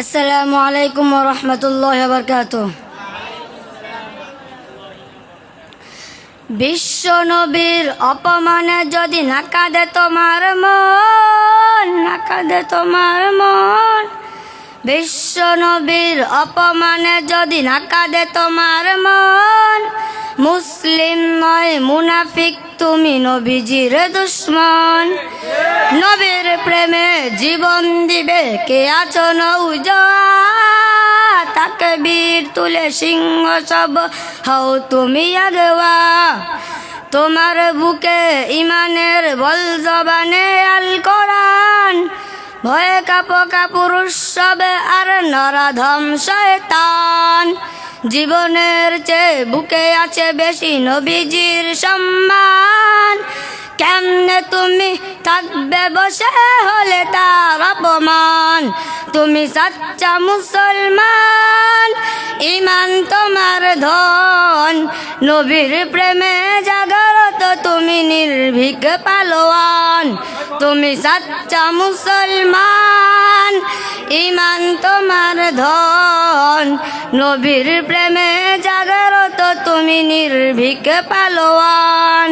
আসসালামু আলাইকুম রহমতুল্লাহ বরকাত বিশ্ব নবীর অপমানে যদি না কাঁদে তোমার মন, না কাঁদে তোমার মন। বিশ্ব নবীর অপমানে যদি না কাঁদে তোমার মন, মুসলিম নয় মুনাফিক, তুমি নবীজির দুশ্মন। নবীর প্রেমে জীবন দিবে কে আছো নৌজা তাকে বীর তুলে সিংহ সব হও তুমি আগেওয়া তোমার বুকে ইমানের বল জবানে আল কোরআন। ভয়ে কাপকা পুরুষ সবে আর নরাধম শয়তান। জীবনের চেয়ে বুকে আছে বেশি নবীজির সম্মান। কেমনে তুমি থাকবে বসে হলে তার অপমান? তুমি সাচ্চা মুসলমান, ইমান তোমার ধন। নবীর প্রেমে নির্ভীক পালোয়ান তুমি সাচ্চা মুসলমান ইমান তোমার ধন। নবীর প্রেমে জাগরত তুমি নির্ভীক পালোয়ান।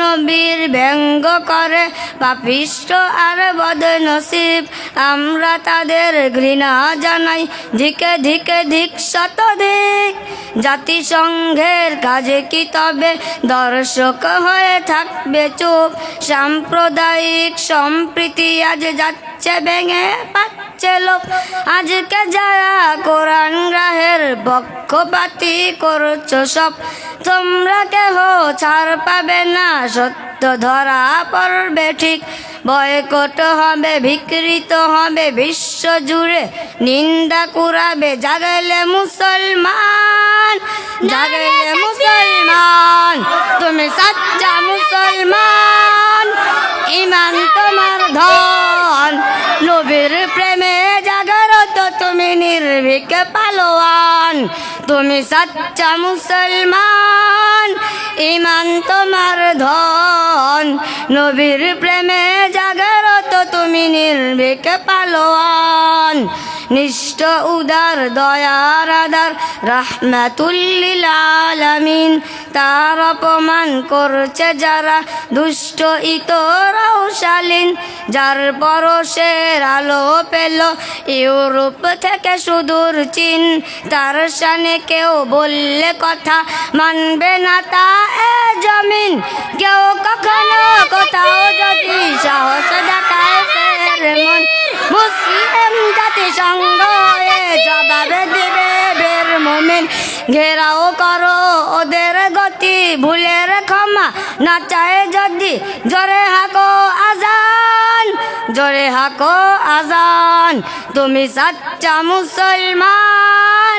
নবীর ব্যঙ্গ করে, পাপিষ্ট আর বদ নসিব আমরা তাদের ঘৃণা জানাই, ধিকে ধিকে ধিক শত দিক জাতিসংঘের কাজে কি তবে দর্শক হয়ে থাকবে চুপ। সাম্প্রদায়িক সম্প্রীতি আজ যাচ্ছে ভেঙে পাচ্ছে লোক। আজকে যারা কোরআন গ্রাহের পক্ষপাতি করছ সব তোমরা কেহ ছাড় পাবে না সত্য ধরা পড়বে ঠিক। বয়কট হবে বিকৃত হবে বিশ্ব জুড়ে নিন্দা কুরাবে জাগলে মুসলমান জাগলে মুসলমান তুমি সাচ্চা মুসলমান। ইমান তোমার ধন নবীর প্রেমে জাগরত তুমি নির্ভীক পালোয়ান। তুমি সচ্চা মুসলমান, ইমান তোমার ধন। নবীর প্রেমে জাগরত তুমি নির্ভীক পালোয়ান, নিষ্ঠ, উদার, দয়ার আদার রাহমাতুল্লিল আলামিন। তার অপমান করছে যারা দুষ্ট ইতরাও শালীন যার পরশের আলো পেল ইউরোপ থেকে সুদূর চীন। তার সানে কেউ বললে কথা মানবে না তা এ জমিন কেউ কখনো কোথাও যদি সাহস দেখায় ফের মন মুসলিম জাতি দিবে বের মোমেন। ঘেরাও করো ওদের গতি, ভুলের ক্ষমা না চায় যদি। জোরে হাকো আজান, জোরে হাকো আজান। তুমি সাচ্চা মুসলমান,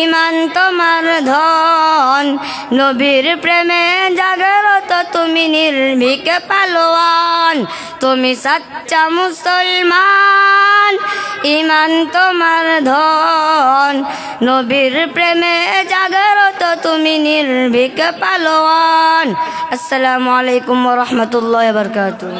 ইমান তোমার ধন। নবীর প্রেমে জাগরত তুমি নির্ভীক পালোয়ান। তুমি সাচ্চা মুসলমান ইমান ইমান তোমার ধন। নবীর প্রেমে জাগরত তুমি নির্ভীক পালোয়ান। আসসালামু আলাইকুম রহমতুল্লাহ বরকাতুহ।